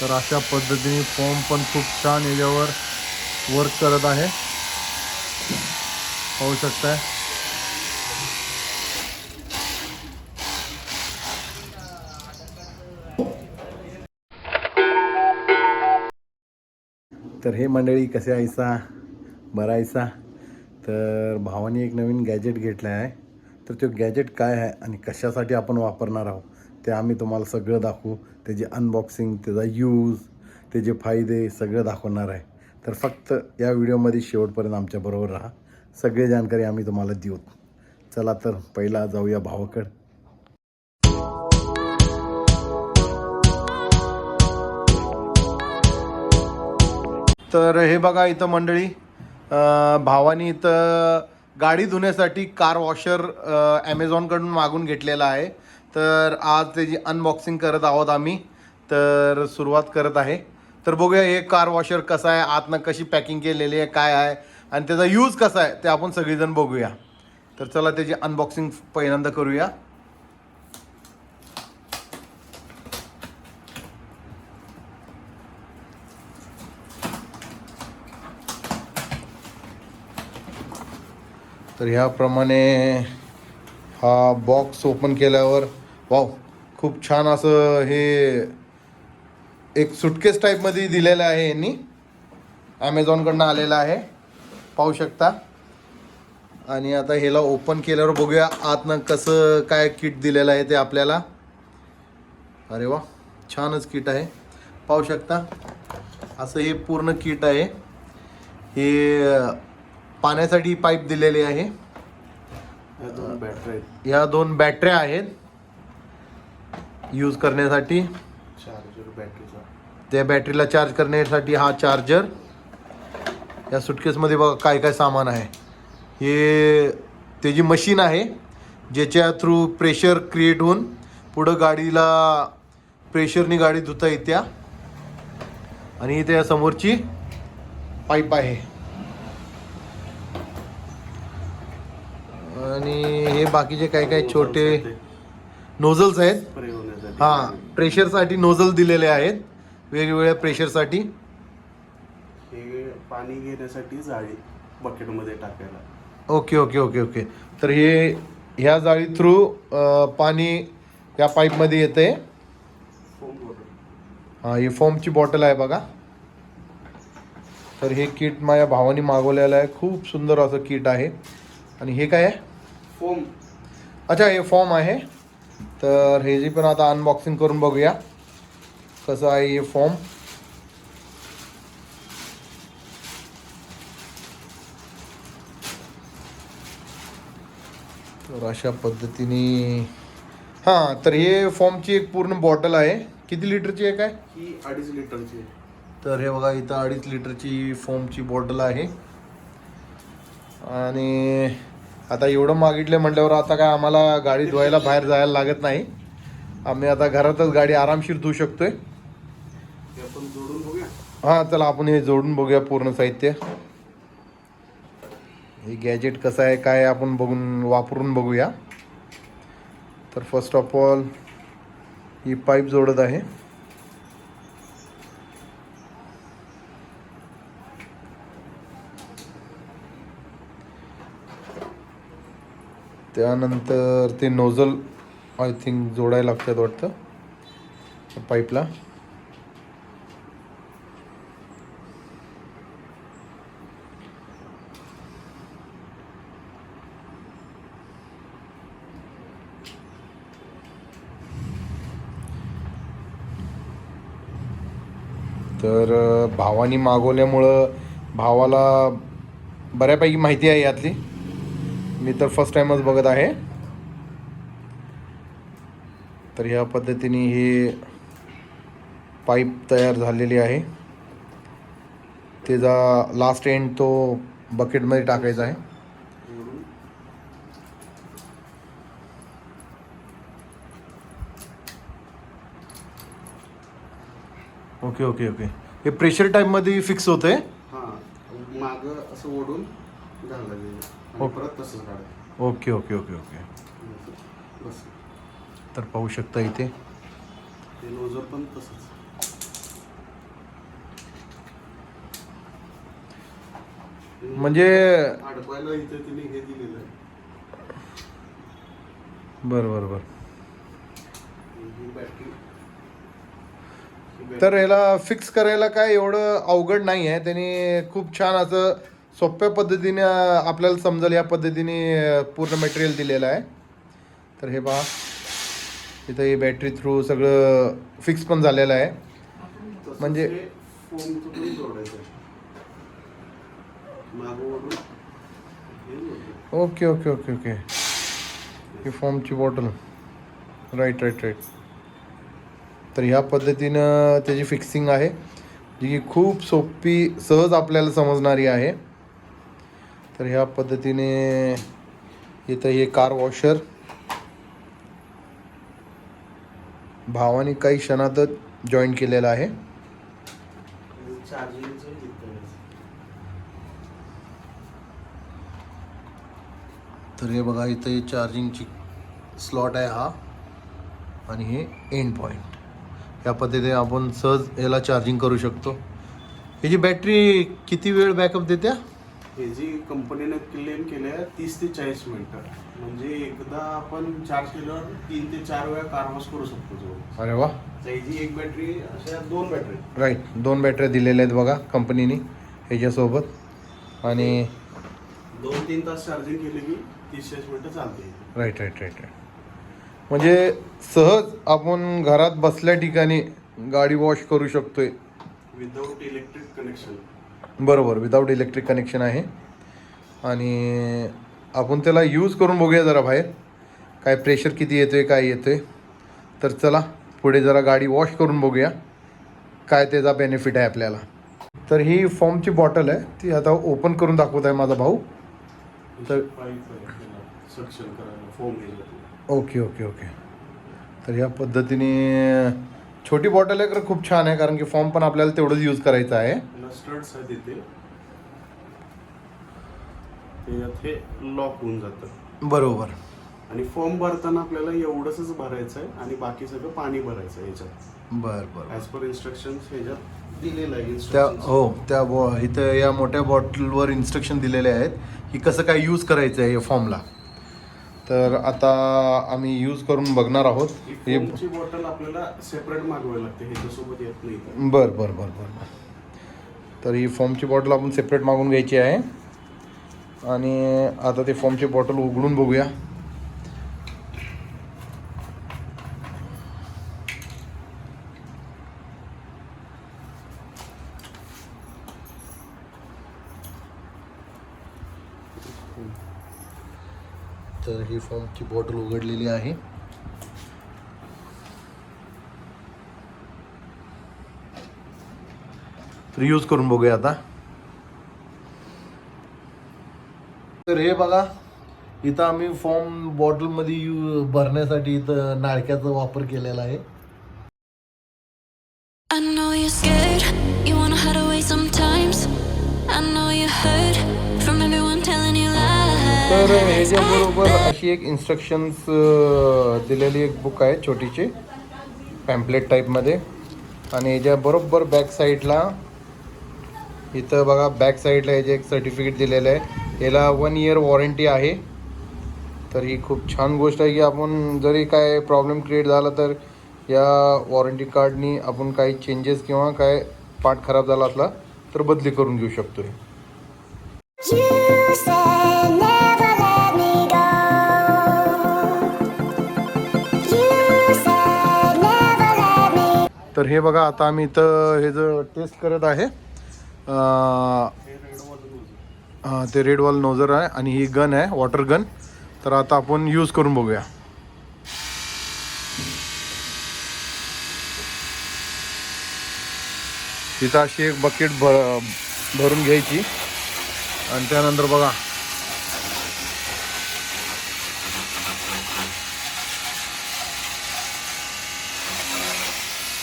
तर अशा पद्धतीने फॉर्म पण खूप छान याच्यावर वर्क करत आहे. पाहू शकताय. तर हे मंडळी कसे आहेसा? बरायसा तर भावाने एक नवीन गॅजेट घेतलं आहे तर तो गॅजेट काय आहे आणि कशासाठी आपण वापरणार आहोत? ते आम्ही तुम्हाला सगळं दाखवू. त्याची अनबॉक्सिंग त्याचा यूज त्याचे फायदे सगळं दाखवणार आहे. तर फक्त या व्हिडिओमध्ये शेवटपर्यंत आमच्याबरोबर राहा. सगळी जानकारी आम्ही तुम्हाला देऊ. चला तर पहिला जाऊया भावकड. तर हे बघा इथं मंडळी भावानी इथं गाडी धुण्यासाठी कार वॉशर ॲमेझॉनकडून मागून घेतलेला आहे. तर आज त्याची अनबॉक्सिंग करत आहोत आम्ही तर सुरुवात करत आहे. तर बघूया हे कार वॉशर कसं आहे आतनं कशी पॅकिंग केलेली आहे काय आहे आणि त्याचा यूज कसा आहे ते आपण सगळेजण बघूया. तर चला त्याची अनबॉक्सिंग पहिल्यांदा करूया. तर ह्याप्रमाणे हा बॉक्स ओपन केल्यावर वाव खूप छान असं हे एक सुटकेस टाईपमध्ये दिलेलं आहे यांनी. ॲमेझॉनकडनं आलेलं आहे. पाहू शकता. आणि आता ह्याला ओपन केल्यावर बघूया आतनं कसं काय किट दिलेलं आहे ते आपल्याला. अरे वा छानच किट आहे. पाहू शकता. असं हे पूर्ण किट आहे. हे पाण्यासाठी पाईप दिलेली आहे. ह्या दोन बॅटऱ्या आहेत. यूज करण्यासाठी? चार्जर बॅटरीचा त्या बॅटरीला चार्ज करण्यासाठी हा चार्जर या सुटकेसमध्ये बघा काय काय सामान आहे. हे त्याची मशीन आहे ज्याच्या थ्रू प्रेशर क्रिएट होऊन पुढं गाडीला प्रेशरनी गाडी धुता येत्या. आणि त्या समोरची पाईप आहे. आणि हे बाकीचे काय काय छोटे नोझल्स आहेत. स्प्रे होण्यासाठी. हा प्रेशरसाठी नोझल दिलेले आहेत. वेगवेगळ्या प्रेशरसाठी. हे पाणी घेण्यासाठी जाळी बकेटमध्ये टाकायला. Okay okay okay okay. तर हे ह्या जाळी थ्रू पाणी या पाईपमध्ये येते. फोम हा ही फॉर्मची बॉटल आहे बघा. तर हे किट माझ्या भावाने मागवलेलं आहे. खूप सुंदर असं किट आहे. आणि हे काय आहे? फोम अच्छा हे फॉर्म आहे. तर हे जी पण आता अनबॉक्सिंग करून बघूया. कसं आहे हे फॉर्म तर अशा पद्धतीने. हां तर हे फॉर्मची एक पूर्ण बॉटल आहे. किती लिटरची आहे? काय ही अडीच लिटरची आहे. तर हे बघा इथं अडीच लिटरची फोमची बॉटल आहे. आणि आता एवढं मागितलं म्हटल्यावर आता काय आम्हाला गाडी धुवायला बाहेर जायला लागत नाही. आम्ही आता घरातच गाडी आरामशीर धुवू शकतोय. हे हां चला आपण हे जोडून बघूया पूर्ण साहित्य. हे गॅजेट कसं आहे काय आपण बघून वापरून बघूया. तर फर्स्ट ऑफ ऑल ही पाईप जोडत आहे. त्यानंतर ते नोझल आय थिंक जोडायला लागतात वाटतं. पाईपला. तर भावानी मागवल्यामुळं भावाला बऱ्यापैकी माहिती आहे यातली. मी तर फर्स्ट टाइमच बघत आहे. तर ह्या पद्धतीने ही पाईप तयार झालेली आहे. त्याचा लास्ट एंड तो बकेटमध्ये टाकायचा आहे. ओके ओके ओके हे प्रेशर टाईपमध्ये फिक्स होतं आहे हां मागं असं ओढून घालायला ओके. ओके ओके ओके तर पाहू शकता इथे. म्हणजे बर बर बर. बरं बरं बरं तर याला फिक्स करायला काय एवढं अवघड नाही आहे त्यांनी खूप छान असं सोप्या पद्धतीने आपल्याला समजेल या पद्धतीने पूर्ण मटेरियल दिलेलं आहे. तर हे पहा. इथं हे बॅटरी थ्रू सगळं फिक्स पण झालेलं आहे. म्हणजे-. ओके ओके ओके ओके ही फॉर्मची बॉटल राईट राईट राईट तर ह्या पद्धतीनं त्याची फिक्सिंग आहे जी की खूप सोपी सहज आपल्याला समजणारी आहे. तर ह्या पद्धतीने इथं हे कार वॉशर भावाने काही क्षणातच जॉईन केलेलं आहे. तर हे बघा इथं हे चार्जिंगची स्लॉट आहे हा. आणि हे एंड पॉईंट या पद्धतीने आपण सहज याला चार्जिंग करू शकतो. ह्याची बॅटरी किती वेळ बॅकअप देत्या? हे जी कंपनीने क्लेम केले आहे तीस ते चाळीस मिनिटं. म्हणजे एकदा आपण चार्ज केल्यावर तीन ते चार वेळा कारवास करू शकतो जो. अरे वा. जी एक बॅटरी अशा दोन बॅटरी राईट दोन बॅटऱ्या दिलेल्या आहेत बघा कंपनीने ह्याच्यासोबत. आणि दोन तीन तास चार्जिंग केली की तीस चाळीस मिनिटं चालते. राईट राईट राईट राईट म्हणजे सहज आपण घरात बसल्या ठिकाणी गाडी वॉश करू शकतोय. विदाऊट इलेक्ट्रिक कनेक्शन बरोबर विदाऊट इलेक्ट्रिक कनेक्शन आहे. आणि आपण त्याला यूज करून बघूया जरा बाहेर. काय प्रेशर किती येतो आहे काय येतोय. तर चला पुढे जरा गाडी वॉश करून बघूया. काय त्याचा बेनिफिट आहे आपल्याला. तर ही फॉर्मची बॉटल आहे. ती आता ओपन करून दाखवत आहे माझा भाऊ. तर- ओके ओके ओके तर या पद्धतीने छोटी बॉटल आहे तर खूप छान आहे कारण की फॉर्म पण आपल्याला तेवढंच यूज करायचं आहे. त्याला स्टड्स आहेत इथे. हे लॉक होऊन जातं. बरोबर. आणि फॉर्म भरताना आपल्याला एवढंच भरायचं आहे आणि बाकी सगळं पाणी भरायचं आहे याच्यात बरं बरं. ॲज पर इन्स्ट्रक्शन ह्याच्यात दिलेलं आहे त्या हो त्या बॉ इथं या मोठ्या बॉटलवर इन्स्ट्रक्शन दिलेले आहेत की कसं काय यूज करायचं आहे या फॉर्मला तर आता आम्ही यूज करून बघणार आहोत. हे बॉटल आपल्याला सेपरेट मागवावी लागते ह्याच्यासोबत येत नाही. बर बर बर बर. तर ही फॉर्मची बॉटल आपण सेपरेट मागून घ्यायची आहे. आणि आता ते फॉर्मची बॉटल उघडून बघूया. तर ही फॉर्मची बॉटल उघडलेली आहे. तर यूज करून बघूया आता तर हे बघा इथं आम्ही फॉर्म बॉटलमध्ये यू भरण्यासाठी इथं नाळक्याचा वापर केलेला आहे I know you're scared, you wanna hide away sometimes. I know you heard from everyone telling you तर lies. ह्याच्याबरोबर अशी एक इन्स्ट्रक्शन्स दिलेली एक बुक आहे छोटीशी पॅम्पलेट टाईपमध्ये आणि ह्याच्याबरोबर बॅक साईडला इथं बघा बॅक साईडला ह्याचे एक सर्टिफिकेट दिलेलं आहे याला वन इयर वॉरंटी आहे. तर ही खूप छान गोष्ट आहे की आपण जरी काय प्रॉब्लेम क्रिएट झाला तर या वॉरंटी कार्डनी आपण काही चेंजेस किंवा काय पार्ट खराब झाला असला तर बदली करून घेऊ शकतो तर हे बघा आता आम्ही इथं हे जर टेस्ट करत आहे हां ते रेड वॉल नोजर आहे आणि ही गन आहे वॉटर गन तर आता आपण यूज करून बघूया. तिथं अशी एक बकेट भ भरून घ्यायची. आणि त्यानंतर बघा.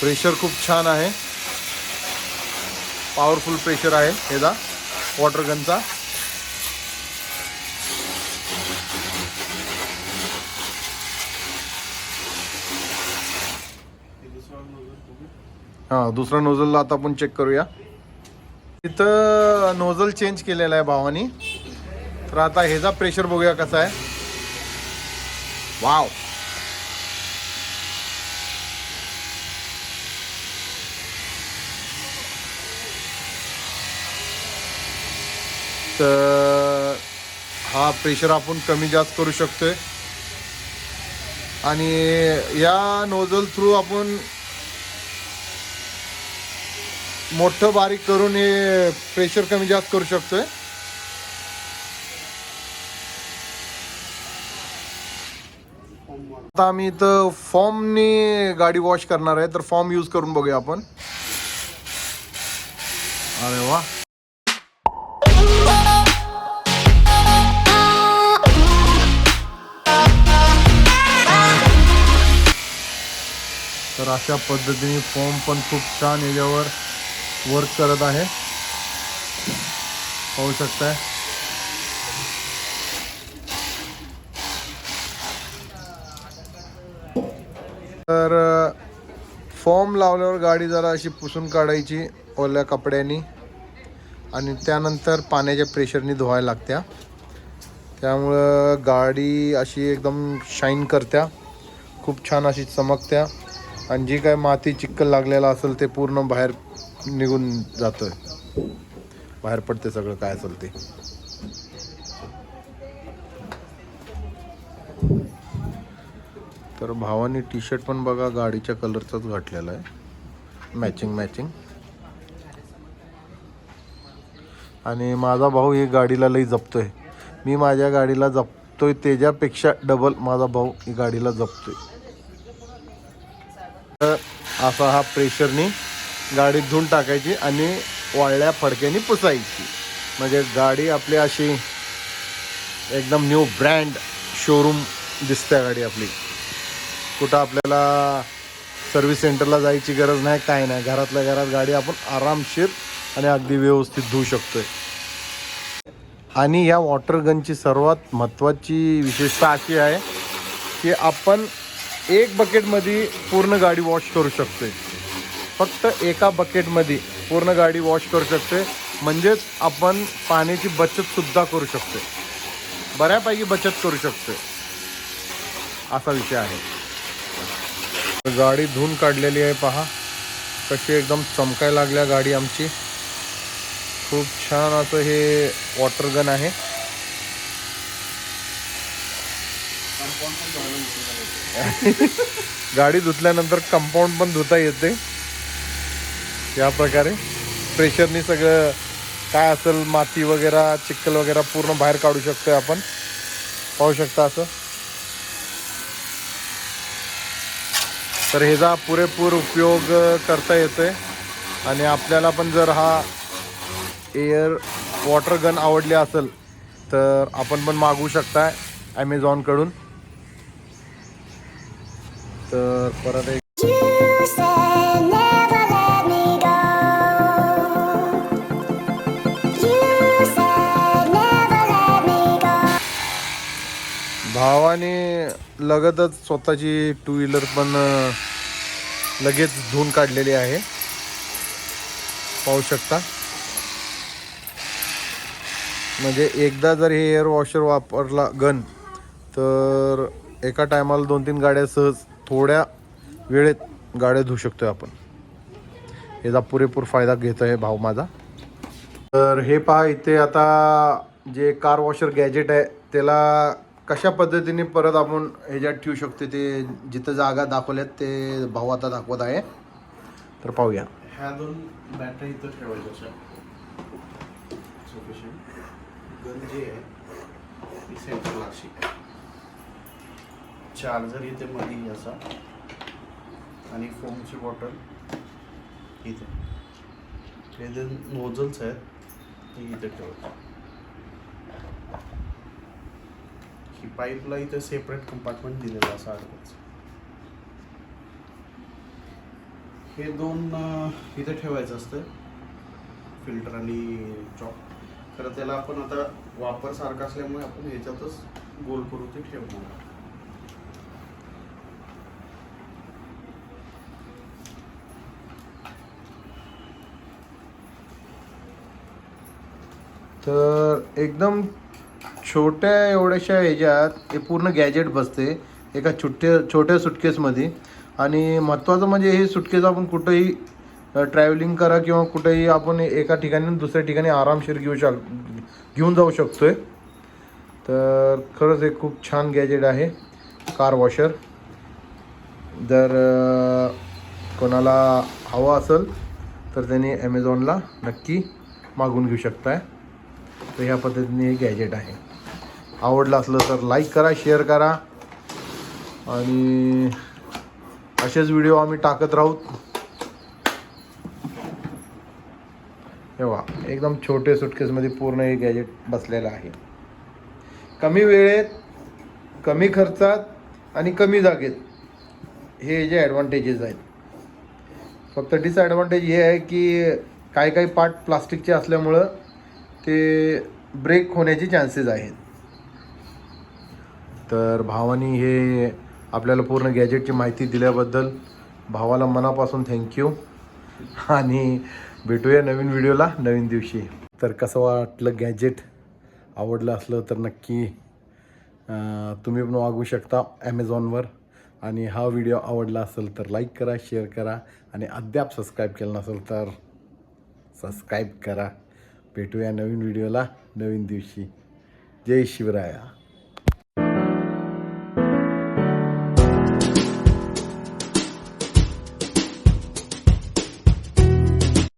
प्रेशर खूप छान आहे. पॉवरफुल प्रेशर आहे ह्याचा वॉटर गनचा हां दुसरा नोझलला आता आपण चेक करूया. इथं नोझल चेंज केलेला आहे भावानी. तर आता ह्याचा प्रेशर बघूया कसा आहे. वाव तर हा प्रेशर आपण कमी जास्त करू शकतोय. आणि या नोझल थ्रू आपण मोठं बारीक करून हे प्रेशर कमी जास्त करू शकतोय. आता आम्ही इथं फॉर्मनी गाडी वॉश करणार आहे तर फॉर्म यूज करून बघूया आपण. अरे वा. तर अशा पद्धतीने फॉर्म पण खूप छान याच्यावर वर्क करत आहे. पाहू शकताय. तर फॉर्म लावल्यावर गाडी जरा अशी पुसून काढायची ओल्या कपड्यांनी आणि त्यानंतर पाण्याच्या प्रेशरनी धुवायला लागत्या. त्यामुळं गाडी अशी एकदम शाईन करत्या. खूप छान अशी चमकत्या. आणि जी काय माती चिक्कल लागलेला असेल ते पूर्ण बाहेर निघून जातं बाहेर पडते सगळं काय असेल ते. तर भावानी टी शर्ट पण बघा गाडीच्या कलरचाच घातलेला आहे. मॅचिंग मॅचिंग आणि माझा भाऊ ही गाडीला लई जपतोय. मी माझ्या गाडीला जपतोय त्याच्यापेक्षा डबल माझा भाऊ ही गाडीला जपतोय. असा हा प्रेशरनी गाडीत धुवून टाकायची आणि वाळल्या फडक्यानी पुसायची. म्हणजे गाडी आपली अशी एकदम न्यू ब्रँड शोरूम दिसते गाडी आपली. कुठं आपल्याला सर्व्हिस सेंटरला जायची गरज नाही काय नाही. घरातल्या घरात गाडी आपण आरामशीर आणि अगदी व्यवस्थित धुवू शकतोय. आणि या वॉटर गनची सर्वात महत्त्वाची विशेषता अशी आहे की आपण एक बकेटमध्ये पूर्ण गाडी वॉश करू शकते. फक्त एका बकेटमध्ये पूर्ण गाडी वॉश करू शकते. म्हणजेच आपण पाण्याची बचतसुद्धा करू शकते. बऱ्यापैकी बचत करू शकते. असा विषय आहे. गाडी धुवून काढलेली आहे पहा. कशी एकदम चमकायला लागल्या गाडी आमची. खूप छान असं हे वॉटर गन आहे. गाडी धुतल्यानंतर कंपाऊंड पण धुता येते. या प्रकारे प्रेशरनी सगळं काय असेल माती वगैरे चिखल वगैरे पूर्ण बाहेर काढू शकतो आपण. पाहू शकता असं. तर ह्याचा पुरेपूर उपयोग करता येतोय. आणि आपल्याला पण जर हा एअर वॉटर गन आवडले असेल तर आपण पण मागवू शकताय ॲमेझॉनकडून तर परत एक You said never let me go. You said never तर परत एक भावाने लगतच स्वतःची टू व्हीलर पण लगेच धुवून काढलेली आहे. पाहू शकता. म्हणजे एकदा जर हे एअर वॉशर वापरला गन तर एका टायमाला दोन तीन गाड्या सहज थोड्या वेळेत गाड्या धुवू शकतोय आपण. याचा पुरेपूर फायदा घेतो आहे भाऊ माझा. तर हे पहा इथे आता जे कार वॉशर गॅजेट आहे त्याला कशा पद्धतीने परत आपण ह्याच्यात ठेवू शकतो ते जिथं जागा दाखवल्यात ते भाऊ आता दाखवत आहे. तर पाहूया. ह्या दोन बॅटरी इथं ठेवायच्या सफिशियंट गन जी आहे. ती सेंटरला अशी चार्जर इथे मध्ये असा आणि फोमची बॉटल इथे. हे जे नोझल्स आहेत ते इथे ठेवतो. ही पाईपला इथे सेपरेट कंपार्टमेंट दिलेलं असा अर्धच हे दोन इथे ठेवायचं असतं. फिल्टर आणि चॉक. तर त्याला आपण आता वापर सारखा असल्यामुळे आपण ह्याच्यातच गोल करून ते ठेवणार तर एकदम छोट्या एवढ्याशा ह्याच्यात हे पूर्ण गॅजेट बसते एका छोट्या छोट्या सुटकेसमध्ये आणि महत्त्वाचं म्हणजे हे सुटकेस आपण कुठंही ट्रॅव्हलिंग करा किंवा कुठेही आपण एका ठिकाणी दुसऱ्या ठिकाणी आरामशीर घेऊ शक घेऊन जाऊ शकतो आहे तर खरंच एक खूप छान गॅजेट आहे. कार वॉशर जर कोणाला हवं असेल तर त्यांनी ॲमेझॉनला नक्की मागून घेऊ शकताय. तर ह्या पद्धतीने हे गॅजेट आहे. आवडलं असलं तर लाईक करा शेअर करा. आणि असेच व्हिडिओ आम्ही टाकत राहू. तेव्हा एकदम छोटे सुटकेसमध्ये पूर्ण हे गॅजेट बसलेलं आहे. कमी वेळेत कमी खर्चात आणि कमी जागेत हे जे ॲडव्हान्टेजेस आहेत. फक्त डिसॲडव्हान्टेज हे आहे की काही काही पार्ट प्लास्टिकचे असल्यामुळं ते ब्रेक होण्याचे चान्सेस आहेत. तर भावानी हे आपल्याला पूर्ण गॅजेटची माहिती दिल्याबद्दल भावाला मनापासून थँक्यू आणि भेटूया नवीन व्हिडिओला नवीन दिवशी. तर कसं वाटलं गॅजेट आवडलं असलं तर नक्की तुम्ही पण वागू शकता ॲमेझॉनवर आणि हा व्हिडिओ आवडला असेल तर लाईक करा शेअर करा. आणि अद्याप सबस्क्राईब केलं नसेल तर सबस्क्राईब करा. भेटूया नवीन व्हिडिओला नवीन दिवशी. जय शिवराया.